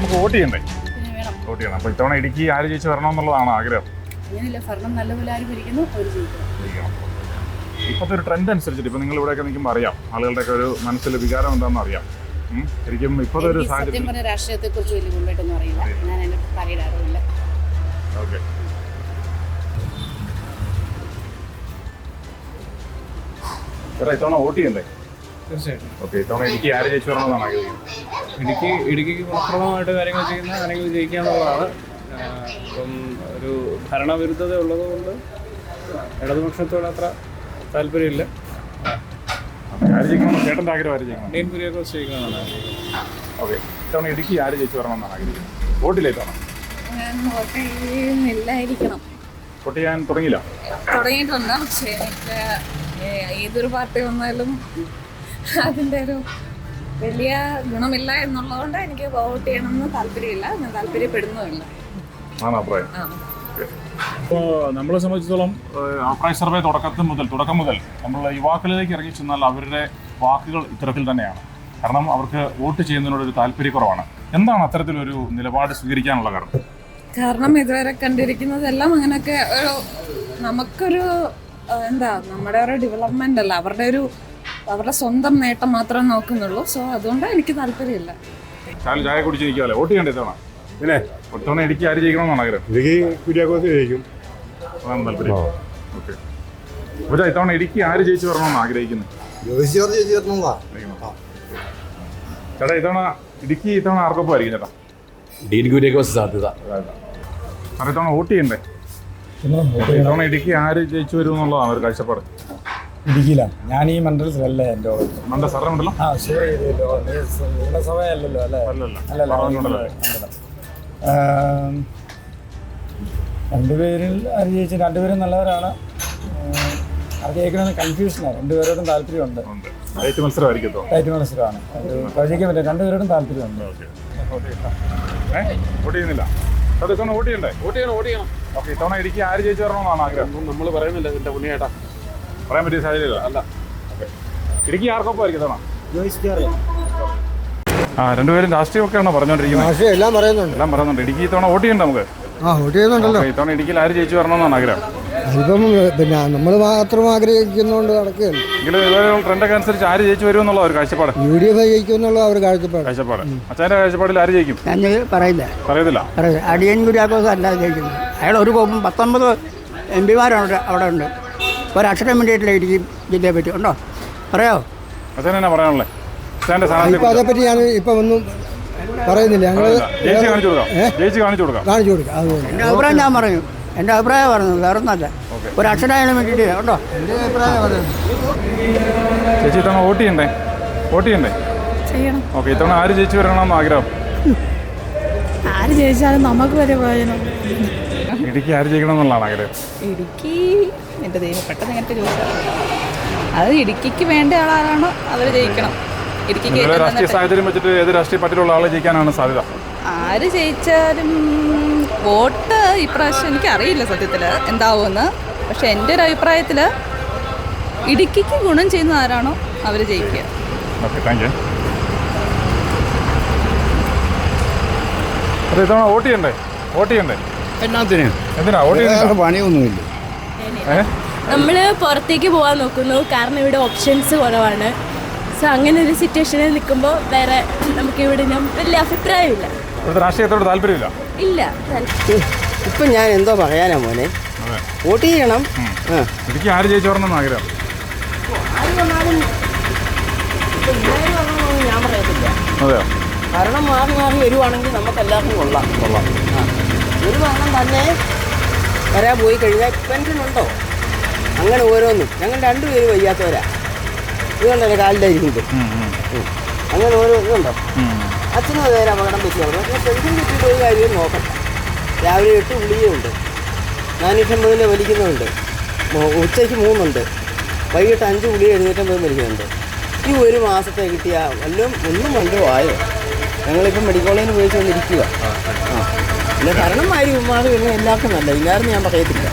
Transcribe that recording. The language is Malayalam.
നമുക്ക് വോട്ട് ചെയ്യണ്ടേ? വോട്ട് ചെയ്യണം. അപ്പോൾ ഇത്തവണ ഇടുക്കി ആര് ജയിച്ച് വരണമെന്നുള്ളതാണ് ആഗ്രഹം. ഇപ്പത്തെ ഇപ്പോഴത്തെ ഒരു ട്രെൻഡ് അനുസരിച്ചിട്ട് ഇപ്പം നിങ്ങൾ ഇവിടെയൊക്കെ നിൽക്കുമ്പോൾ അറിയാം ആളുകളുടെയൊക്കെ ഒരു മനസ്സിൽ വികാരം എന്താണെന്ന് അറിയാം. ശരിക്കും ഇപ്പോഴത്തെ ഒരു സാഹചര്യം രാഷ്ട്രീയത്തെക്കുറിച്ച് വലിയ മുമ്പായിട്ടൊന്നും അറിയില്ല. ഞാൻ അതിനെ പറയിടാറുമില്ല. ഓക്കെ. ചേട്ടാ ഇത്തവണ വോട്ട് ചെയ്യണ്ടേ? തീർച്ചയായിട്ടും. ഓക്കെ ഇത്തവണ ഇടുക്കി ആര് ജയിച്ചു വരണമെന്നാണ് ആഗ്രഹിക്കുന്നത് ഇടുക്കി ഇടുക്കിക്ക് ഗുണപ്രദമായിട്ട് കാര്യങ്ങൾ ചെയ്യുന്ന അല്ലെങ്കിൽ ജയിക്കുക എന്നുള്ളതാണ് ഇപ്പം ഒരു ഭരണവിരുദ്ധത ഉള്ളതുകൊണ്ട് ഇടതുപക്ഷത്തോട് അത്ര താല്പര്യമില്ല. ഓക്കെ ആര് ജയിക്കണം ചേട്ടന്റെ ആഗ്രഹം ആര് ജയിക്കണം? ഡീൻ കുര്യാക്കോസ് ജയിക്കണമെന്നാണ് ആഗ്രഹിക്കുന്നത്. ഓക്കെ ഇത്തവണ ഇടുക്കി ആര് ജയിച്ചു വരണമെന്നാണ് ആഗ്രഹിക്കുന്നത് വോട്ടില്ലേ ഇത്തവണ? ഞാൻ വോട്ട് ചെയ്യാൻ തുടങ്ങിയില്ല? തുടങ്ങിയിട്ടുണ്ട് പക്ഷേ എനിക്ക് ഏ- ഏതൊരു പാർട്ടി വന്നാലും അതിന്റെ ഒരു വലിയ ഗുണമില്ല എന്നുള്ളതുകൊണ്ട് എനിക്ക് വോട്ട് ചെയ്യണമെന്ന് താല്പര്യമില്ല. ഞാൻ താല്പര്യപ്പെടുന്നുമില്ല. ആണ് അഭിപ്രായം? ഇപ്പോൾ നമ്മളെ സംബന്ധിച്ചിടത്തോളം അഭിപ്രായ സർവേ തുടക്കത്തിൽ മുതൽ തുടക്കം മുതൽ നമ്മൾ യുവാക്കളിലേക്ക് ഇറങ്ങി ചെന്നാൽ അവരുടെ വാക്കുകൾ ഇത്തരത്തിൽ തന്നെയാണ്. കാരണം അവർക്ക് വോട്ട് ചെയ്യുന്നതിനോട് ഒരു താല്പര്യക്കുറവാണ്. എന്താണ് അത്തരത്തിലൊരു നിലപാട് സ്വീകരിക്കാനുള്ള കാരണം? കാരണം ഇതുവരെ കണ്ടിരിക്കുന്നതെല്ലാം അങ്ങനെയൊക്കെ ഒരു നമുക്കൊരു എന്താ നമ്മുടെ ഒരു ഡെവലപ്മെന്റ് അല്ല. അവരുടെ ഒരു അവരുടെ സ്വന്തം നേട്ടം മാത്രമേ നോക്കുന്നുള്ളൂ. സോ അതുകൊണ്ട് എനിക്ക് താല്പര്യമില്ല. ചായ ചായ കുടിച്ച് നിൽക്കാമല്ലേ വോട്ട് ചെയ്യണ്ടേ ഇത്തവണ? പിന്നെ? ഇത്തവണ ഇടുക്കി ആര് ജയിക്കണമെന്നാണ് ആഗ്രഹം? ഇടുക്കി കുര്യാക്കോസ് ജയിക്കും. അതാണ് താല്പര്യം. ഓക്കെ. പക്ഷേ ഇത്തവണ ഇടുക്കി ആര് ജയിച്ചു വരണമെന്ന് ആഗ്രഹിക്കുന്നത് ജോയിസ് ജോർജ് ചേച്ചി ചേർന്നതാ ചേട്ടാ ഇത്തവണ ഇടുക്കി ഇത്തവണ ആർക്കൊപ്പം ആയിരിക്കും ചേട്ടാ? ഡീൻ കുര്യാക്കോസ് സാധ്യത. ഇത്തവണ വോട്ട് ചെയ്യണ്ടേ? ഇത്തവണ ഇടുക്കി ആര് ജയിച്ചു വരും എന്നുള്ളതാണ് ഒരു കാഴ്ചപ്പാട്. ഇടുക്കിയില്ല ഞാൻ ഈ മണ്ഡലത്തിലല്ല എന്റെ സാറിന് ഉണ്ടല്ലോ ആ നിയമസഭയല്ലല്ലോ അല്ലേ? അല്ലല്ല. അല്ലല്ല പറഞ്ഞുകൊണ്ടല്ലോ. മണ്ഡലം. ആം, രണ്ടുപേരിൽ അറിയിച്ച് രണ്ടുപേരും നല്ലവരാണ്. അറിയിക്കണമെന്ന് കൺഫ്യൂഷനാണ് രണ്ടുപേരോടും താല്പര്യമുണ്ട്. ഉണ്ട്. മത്സരമായിരിക്കും ടൈറ്റ് മത്സരമാണ്. അത് പ്രവചിക്കാൻ പറ്റില്ല. രണ്ടുപേരോടും താല്പര്യമുണ്ട്. ഏഹ് വോട്ട് ചെയ്യുന്നില്ല. അത് ഇത്തവണ വോട്ട് ചെയ്യണ്ടേ? വോട്ട് ചെയ്യണം വോട്ട് ചെയ്യണം. ഓക്കെ ഇത്തവണ ഇടുക്കി ആര് ജയിച്ചു വരണമെന്നാണ് ആഗ്രഹം? നമ്മൾ പറയുന്നില്ല ഇതിന്റെ പുണ്യേട്ടാ പറയാൻ പറ്റിയ സാഹചര്യം അല്ല. ഇടുക്കി ആർക്കൊപ്പം ആയിരിക്കും? ഇത്തവണ ജോയിസ് ജോർജ് ആ രണ്ടുപേരും രാഷ്ട്രീയമൊക്കെയാണോ പറഞ്ഞുകൊണ്ടിരിക്കുന്നത് പക്ഷേ എല്ലാം പറയുന്നുണ്ട്. എല്ലാം പറയുന്നുണ്ട്. ഇടുക്കി ഇത്തവണ വോട്ട് ചെയ്യണ്ട നമുക്ക്? ആ വോട്ട് ചെയ്യുന്നുണ്ടല്ലോ. ഓക്കേ, ഇത്തവണ ഇടുക്കിയിൽ ആര് ജയിച്ചു വരണമെന്നാണ് ആഗ്രഹം? അതിപ്പം പിന്നെ നമ്മൾ മാത്രം ആഗ്രഹിക്കുന്നതുകൊണ്ട് നടക്കുകയല്ല. എങ്കിലും ഇതുവരെ ട്രെൻഡൊക്കെ അനുസരിച്ച് ആര് ജയിച്ചു വരും എന്നുള്ള ഒരു കാഴ്ചപ്പാട്. യു ഡി എഫ് ജയിക്കുമെന്നുള്ള അവർ കാഴ്ചപ്പാട്. കാഴ്ചപ്പാട്. അച്ഛന്റെ കാഴ്ചപ്പാടിൽ ആര് ജയിക്കും? ഞാൻ പറയില്ല. പറയത്തില്ല. പറയില്ല. അടിയൻ കുര്യാക്കോസ് അല്ല ജയിക്കുന്നത്. അയാൾ ഒരു കോപ്പം പത്തൊമ്പത് എം പിമാരുണ്ട് അവിടെ ഉണ്ട്. ഒരക്ഷരം വേണ്ടിയിട്ടില്ല ഇടുക്കി ജില്ലയെ പറ്റി. ഉണ്ടോ? പറയോ? അച്ഛൻ എന്നാ പറയാനുള്ളത് അച്ഛന്റെ ഇപ്പം സ്ഥാനാർത്ഥി അതേപ്പറ്റി ഞാൻ ഇപ്പം ഒന്നും പറയുന്നില്ല. ഞങ്ങൾ ജയിച്ച് കാണിച്ചു കൊടുക്കാം. ജയിച്ച് കാണിച്ചു കൊടുക്കാം. കാണിച്ചു കൊടുക്കാം. അതുപോലെ എന്റെ അഭിപ്രായം ഞാൻ പറഞ്ഞു. എന്റെ അഭിപ്രായം പറഞ്ഞു. വേറെ ഒന്നല്ല ഒരു അക്ഷരം അയാൾ വേണ്ടിയിട്ട്. ഉണ്ടോ? എന്റെ അഭിപ്രായം ചേച്ചി ഇത്തവണ വോട്ട് ചെയ്യണ്ടേ? വോട്ട് ചെയ്യണ്ടേ? ചെയ്യണം. ഓക്കെ ഇത്തവണ ആര് ജയിച്ചു വരണമെന്ന് ആഗ്രഹം? ആര് ജയിച്ചാലും നമുക്ക് വരെ പ്രയോജനം ഇടുക്കി ആര് ജയിക്കണം എന്നുള്ളതാണ് ആഗ്രഹം. ഇടുക്കി എന്റെ ദൈവം പെട്ടെന്ന് ഇങ്ങനത്തെ ചോദിച്ചാൽ അത് ഇടുക്കിക്ക് വേണ്ട ആളാരാണോ അവർ ജയിക്കണം. ഇടുക്കിക്ക് രാഷ്ട്രീയ സാഹചര്യം വെച്ചിട്ട് ഏത് രാഷ്ട്രീയ പാർട്ടിയിലുള്ള ആളെ ജയിക്കാനാണ് സാധ്യത? ആര് ജയിച്ചാലും വോട്ട് ഇപ്രാവശ്യം എനിക്കറിയില്ല സത്യത്തിൽ എന്താവുമെന്ന് പക്ഷെ എന്റെ ഒരു അഭിപ്രായത്തിൽ ഇടുക്കിക്ക് ഗുണം ചെയ്യുന്ന ആരാണോ അവർ ജയിക്കുക. Okay thank you. അതെ ഇത്തവണ വോട്ട് ചെയ്യണ്ടേ? വോട്ട് ചെയ്യണ്ടേ? എന്നാത്തിന്? എന്തിനാ? വോട്ട് ചെയ്യുന്നില്ല? പണിയൊന്നുമില്ല. നമ്മൾ പുറത്തേക്ക് പോകാൻ നോക്കുന്നു. കാരണം ഇവിടെ ഓപ്ഷൻസ് കുറവാണ്. സോ അങ്ങനെ ഒരു സിറ്റുവേഷനിൽ നിൽക്കുമ്പോൾ വേറെ നമുക്ക് ഇവിടെ ഞാൻ വലിയ അഭിപ്രായമില്ല. ഇവിടുത്തെ രാഷ്ട്രീയത്തോട് താല്പര്യമില്ല? ഇല്ല. ഇപ്പം ഞാൻ എന്തോ പറയാനാ മോനെ. വോട്ട് ചെയ്യണം. എനിക്ക് ആര് ജയിച്ചോറണം ആഗ്രഹം. ഞാൻ പറയത്തില്ല. അതെയോ? ഭരണം മാറി മാറി വരുവാണെങ്കിൽ നമുക്ക് എല്ലാവർക്കും കൊള്ളാം. കൊള്ളാം. ആ. ഒരു ഭരണം തന്നെ വരാൻ പോയി കഴിഞ്ഞാൽ പെൻഷൻ ഉണ്ടോ അങ്ങനെ ഓരോന്നും. ഞങ്ങൾ രണ്ടുപേരും വയ്യാത്തവരാ. ഇതുകൊണ്ടല്ലേ കാലിലായിരിക്കുന്നത് അങ്ങനെ ഓരോന്നും ഉണ്ടോ. അച്ഛനും നേരെ അപകടം പറ്റിയാണ് പക്ഷേ പെൻഷൻ കിട്ടിയിട്ട് ഒരു കാര്യവും നോക്കട്ടെ രാവിലെ എട്ട് ഗുളികയുണ്ട് നാനൂറ്റമ്പതിന്റെ വലിക്കുന്നുണ്ട്. ഉച്ചയ്ക്ക് മൂന്നുണ്ട്. വൈകിട്ട് അഞ്ച് ഗുളിക എഴുന്നൂറ്റമ്പത് വലിക്കുന്നുണ്ട്. ഈ ഒരു മാസത്തെ കിട്ടിയ വല്ലതും ഒന്നും വല്ലതും ആയോ? ഞങ്ങളിപ്പം മെഡിക്കൽ കോളേജിൽ ഉപയോഗിച്ചുകൊണ്ടിരിക്കുക ആ. പിന്നെ ഭരണം മാറി ഉമ്മാറി എല്ലാവർക്കും നല്ല ഇല്ലായിരുന്നു ഞാൻ പറയത്തില്ല.